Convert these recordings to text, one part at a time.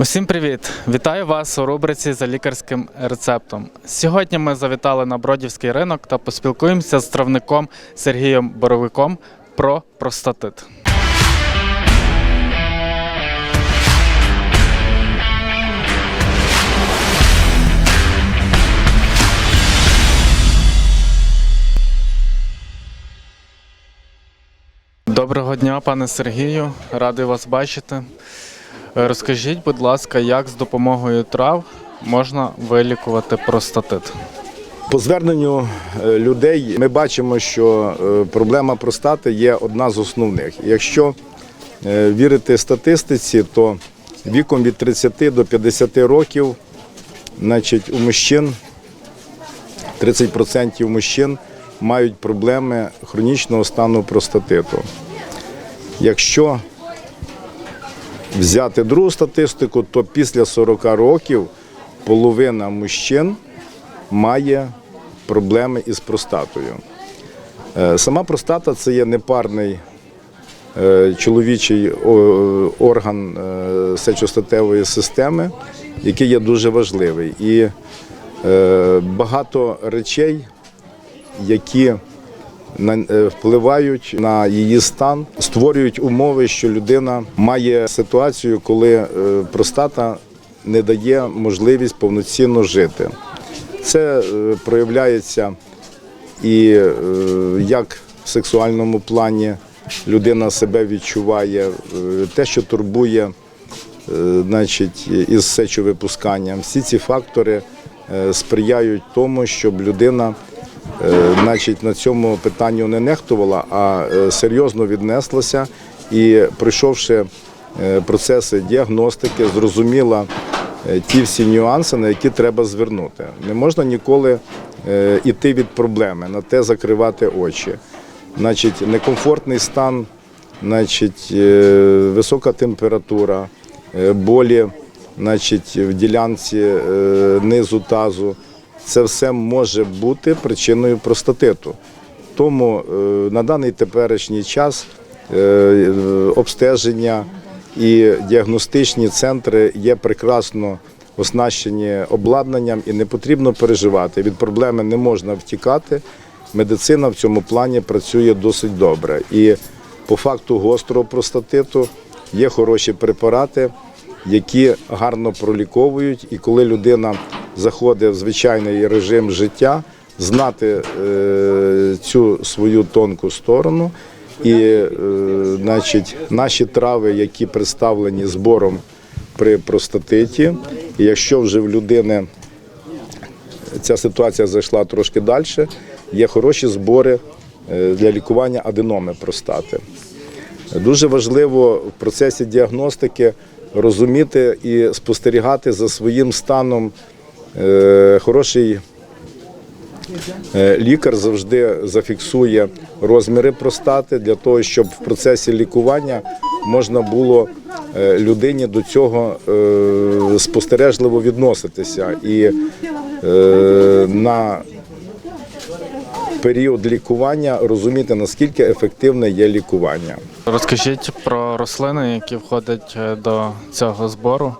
Усім привіт! Вітаю вас у рубриці за лікарським рецептом. Сьогодні ми завітали на Бродівський ринок та поспілкуємося з травником Сергієм Боровиком про простатит. Доброго дня, пане Сергію. Радий вас бачити. Розкажіть, будь ласка, як з допомогою трав можна вилікувати простатит? По зверненню е, людей ми бачимо, що е, проблема простати є одна з основних. Якщо е, вірити статистиці, то віком від 30 до 50 років, значить, у мужчин 30% мужчин мають проблеми хронічного стану простатиту. Якщо взяти другу статистику, то після 40 років половина мужчин має проблеми із простатою. Е, Сама простата це є непарний е, чоловічий орган е, сечостатевої системи, який є дуже важливий. І багато речей, які впливають на її стан, створюють умови, що людина має ситуацію, коли е, простата не дає можливість повноцінно жити. Це е, проявляється і е, як в сексуальному плані людина себе відчуває, е, те, що турбує е, значить, із сечовипусканням. Всі ці фактори е, сприяють тому, щоб людина е, значить, на цьому питанню не нехтувала, а е, серйозно віднеслася і, пройшовши е, процеси діагностики, зрозуміла е, ті всі нюанси, на які треба звернути. Не можна ніколи е, іти від проблеми, на те закривати очі. Значить, некомфортний стан, значить, е, висока температура, е, болі значить, в ділянці е, низу тазу. Це все може бути причиною простатиту. Тому е, на даний теперішній час е, е, обстеження і діагностичні центри є прекрасно оснащені обладнанням і не потрібно переживати. Від проблеми не можна втікати. Медицина в цьому плані працює досить добре. І по факту гострого простатиту є хороші препарати, які гарно проліковують. І коли людина заходить в звичайний режим життя, знати е, цю свою тонку сторону. І е, значить, наші трави, які представлені збором при простатиті, і якщо вже в людини ця ситуація зайшла трошки далі, є хороші збори е, для лікування аденоми простати. Дуже важливо в процесі діагностики розуміти і спостерігати за своїм станом. Е, Хороший е, лікар завжди зафіксує розміри простати для того, щоб в процесі лікування можна було е, людині до цього спостережливо відноситися. І на період лікування розуміти, наскільки ефективне є лікування. Розкажіть про рослини, які входять до цього збору,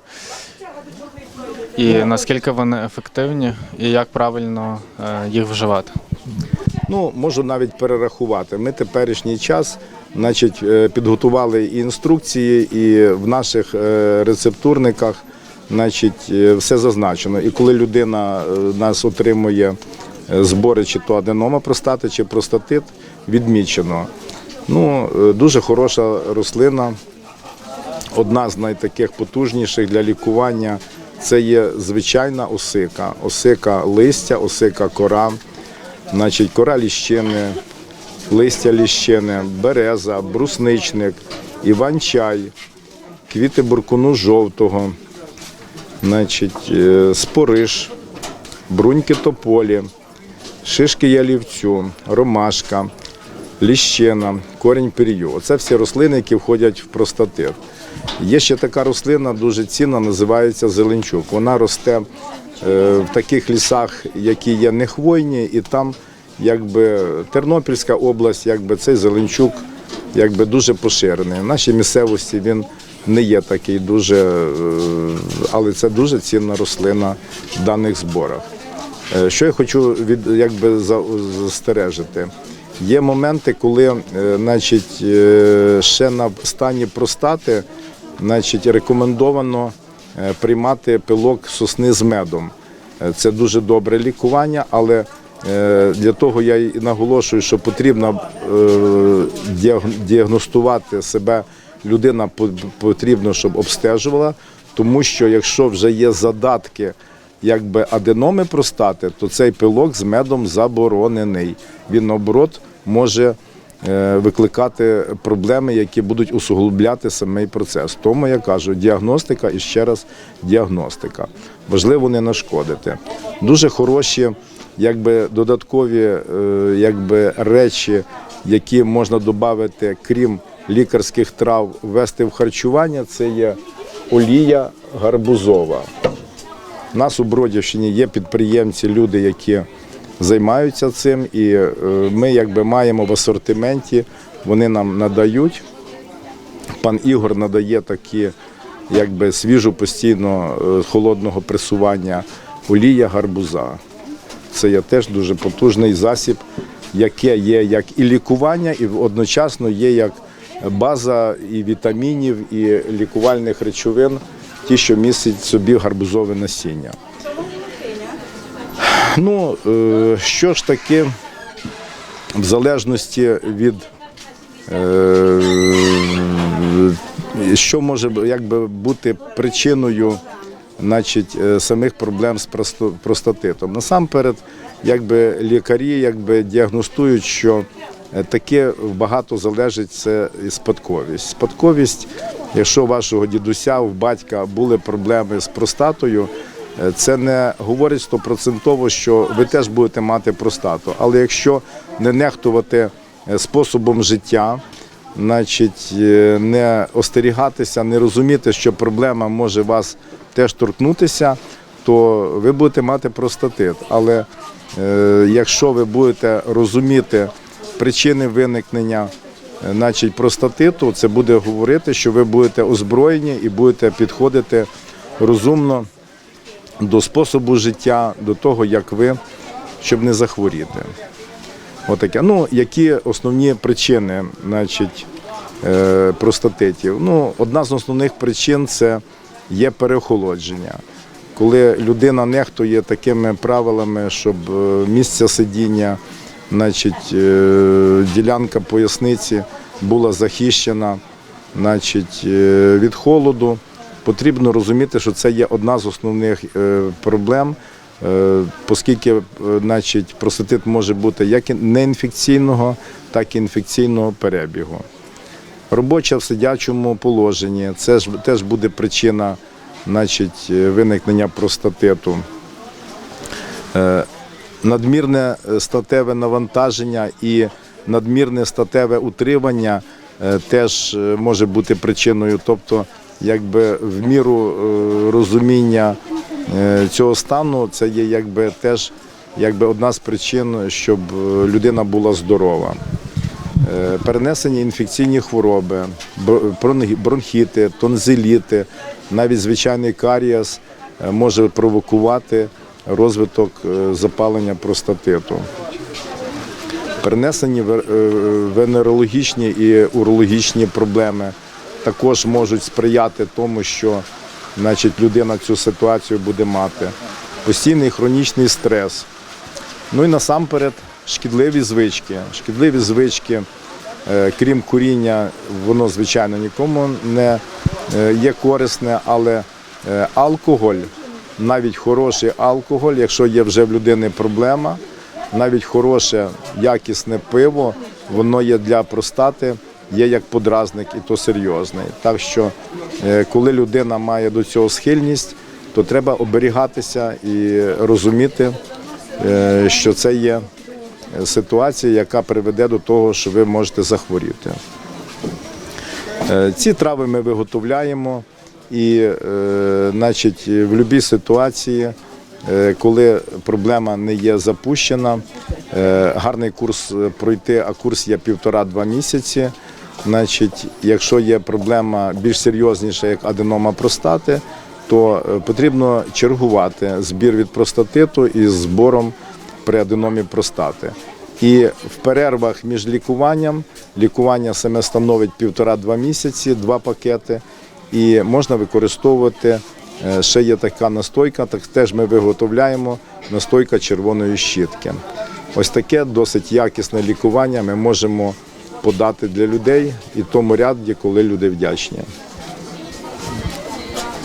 і наскільки вони ефективні, і як правильно е, їх вживати. Ну, можу навіть перерахувати. Ми теперішній час значить, е, підготували і інструкції, і в наших е, рецептурниках значить, все зазначено. І коли людина нас отримує збори, чи то аденома простати, чи простатит, відмічено. Ну, дуже хороша рослина, одна з найтаких потужніших для лікування. Це є звичайна осика, осика листя, осика кора. Значить, кора ліщини, листя ліщини, береза, брусничник, іван-чай, квіти буркуну жовтого, значить, е, спориш, бруньки тополі, шишки ялівцю, ромашка, ліщина, корінь пір'ю. Оце всі рослини, які входять в простатит. Є ще така рослина, дуже цінна, називається зеленчук. Вона росте е, в таких лісах, які є нехвойні, і там якби Тернопільська область, якби цей зеленчук якби дуже поширений. В нашій місцевості він не є такий дуже, е, але це дуже цінна рослина в даних зборах. Е, Що я хочу від якби за- застережити? Є моменти, коли значить, ще на стані простати значить, рекомендовано е, приймати пилок сосни з медом. Е, Це дуже добре лікування, але е, для того я і наголошую, що потрібно діагностувати себе людина потрібно, щоб обстежувала, тому що якщо вже є задатки якби аденоми простати, то цей пилок з медом заборонений. Він наоборот може викликати проблеми, які будуть усугубляти самий процес. Тому я кажу, діагностика і ще раз діагностика. Важливо не нашкодити. Дуже хороші, якби додаткові е, якби, речі, які можна додати, крім лікарських трав, ввести в харчування, це є олія гарбузова. У нас у Бродівщині є підприємці, люди, які займаються цим, і е, ми якби маємо в асортименті, вони нам надають. Пан Ігор надає такі якби свіжу постійно е, холодного пресування олія гарбуза. Це є теж дуже потужний засіб, яке є як і лікування, і одночасно є як база і вітамінів, і лікувальних речовин, ті, що містять собі гарбузове насіння. Ну, е, що ж таки, в залежності від е, що може якби, бути причиною значить, е, самих проблем з простатитом. Насамперед, якби, лікарі якби, діагностують, що таке багато залежить це спадковість. Спадковість, якщо у вашого дідуся, у батька були проблеми з простатою, це не говорить стопроцентово, що ви теж будете мати простату. Але якщо не нехтувати е, способом життя, значить, е, не остерігатися, не розуміти, що проблема може вас теж торкнутися, то ви будете мати простатит. Але е, якщо ви будете розуміти причини виникнення е, значить, простатиту, це буде говорити, що ви будете озброєні і будете підходити розумно до способу життя, до того, як ви, щоб не захворіти. Отаке. Ну, які основні причини значить, е, простатитів? Ну, одна з основних причин це є переохолодження. Коли людина нехтує такими правилами, щоб е, місце сидіння, значить, е, ділянка поясниці була захищена значить, від холоду, потрібно розуміти, що це є одна з основних е, проблем. Е, Оскільки е, значить, простатит може бути як неінфекційного, так і інфекційного перебігу. Робоча в сидячому положенні це ж теж буде причина значить, виникнення простатиту. Надмірне статеве навантаження і надмірне статеве утримання теж може бути причиною. Тобто, якби в міру е, розуміння е, цього стану, це є якби теж якби одна з причин, щоб е, людина була здорова. Перенесені інфекційні хвороби, бро- бронхіти, тонзиліти, навіть звичайний карієс е, може провокувати розвиток запалення простатиту. Перенесені ве- венерологічні і урологічні проблеми також можуть сприяти тому, що значить, людина цю ситуацію буде мати. Постійний хронічний стрес. Ну і насамперед шкідливі звички. Шкідливі звички, е, крім куріння, воно звичайно нікому не е, є корисне, але е, алкоголь, навіть хороший алкоголь, якщо є вже в людини проблема, навіть хороше якісне пиво, воно є для простати, є як подразник, і то серйозний. Так що, е, коли людина має до цього схильність, то треба оберігатися і розуміти, е, що це є ситуація, яка приведе до того, що ви можете захворіти. Е, Ці трави ми виготовляємо, і, значить, в будь-якій ситуації, коли проблема не є запущена, гарний курс пройти, а курс є півтора-два місяці. Значить, якщо є проблема більш серйозніша, як аденома простати, то е, потрібно чергувати збір від простатиту із збором при аденомі простати. І в перервах між лікуванням лікування саме становить півтора-два місяці, два пакети, і можна використовувати. е, Ще є така настойка, так теж ми виготовляємо настойка червоної щітки. Ось таке досить якісне лікування ми можемо подати для людей і тому ряді, коли люди вдячні.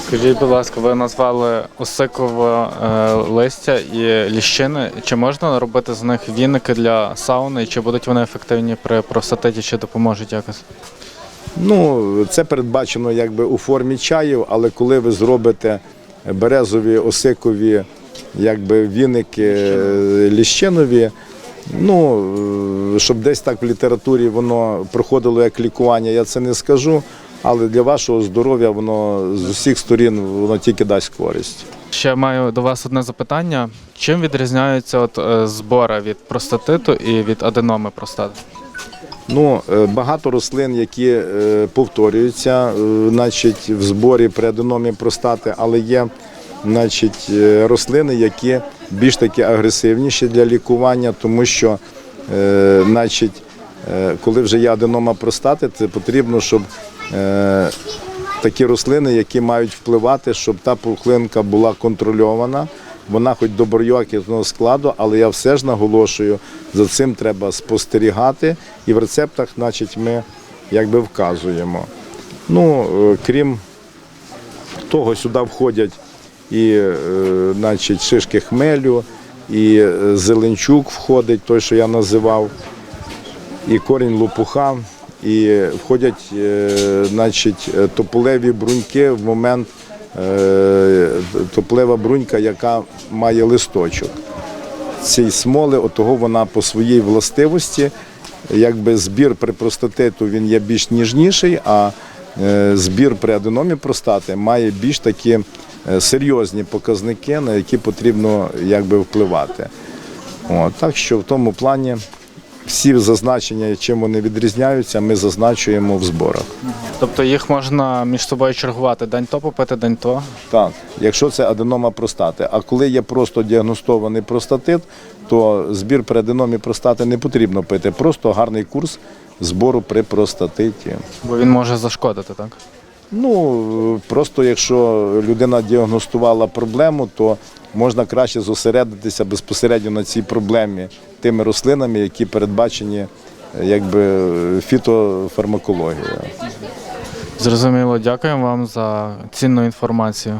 Скажіть, будь ласка, ви назвали осикове е, листя і ліщини. Чи можна робити з них віники для сауни? Чи будуть вони ефективні при простатиті, чи допоможуть якось? Ну, це передбачено якби у формі чаїв, але коли ви зробите березові, осикові, якби віники е, ліщинові, ну е, щоб десь так в літературі воно проходило як лікування, я це не скажу. Але для вашого здоров'я воно з усіх сторін воно тільки дасть користь. Ще маю до вас одне запитання. Чим відрізняються от е, збори від простатиту і від аденоми простати? Ну, е, багато рослин, які повторюються, значить, в зборі при аденомі простати, але є значить, рослини, які більш таки агресивніші для лікування, тому що е, значить, е, коли вже є аденома простати, це потрібно, щоб е, такі рослини, які мають впливати, щоб та пухлинка була контрольована. Вона хоч доброякісного складу, але я все ж наголошую, за цим треба спостерігати, і в рецептах, значить, ми якби вказуємо. Ну, е, крім того, сюди входять і е, значить, шишки хмелю, і е, зеленчук входить, той, що я називав, і корінь лопуха, і входять е, значить, тополеві бруньки в момент тополева брунька, яка має листочок. Цієї смоли, отого вона по своїй властивості, якби збір при простатиту він є більш ніжніший, а збір при аденомі простати має більш такі серйозні показники, на які потрібно якби впливати. От, так що в тому плані всі зазначення, чим вони відрізняються, ми зазначуємо в зборах. Тобто їх можна між собою чергувати день то попити, день то. Так, якщо це аденома простати. А коли є просто діагностований простатит, то збір при аденомі простати не потрібно пити. Просто гарний курс збору при простатиті. Бо він може зашкодити, так? Ну просто якщо людина діагностувала проблему, то можна краще зосередитися безпосередньо на цій проблемі тими рослинами, які передбачені е, якби фітофармакологією. Зрозуміло, дякуємо вам за цінну інформацію.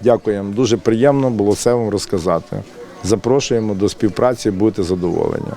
Дякуємо, дуже приємно було все вам розказати. Запрошуємо до співпраці, будете задоволені.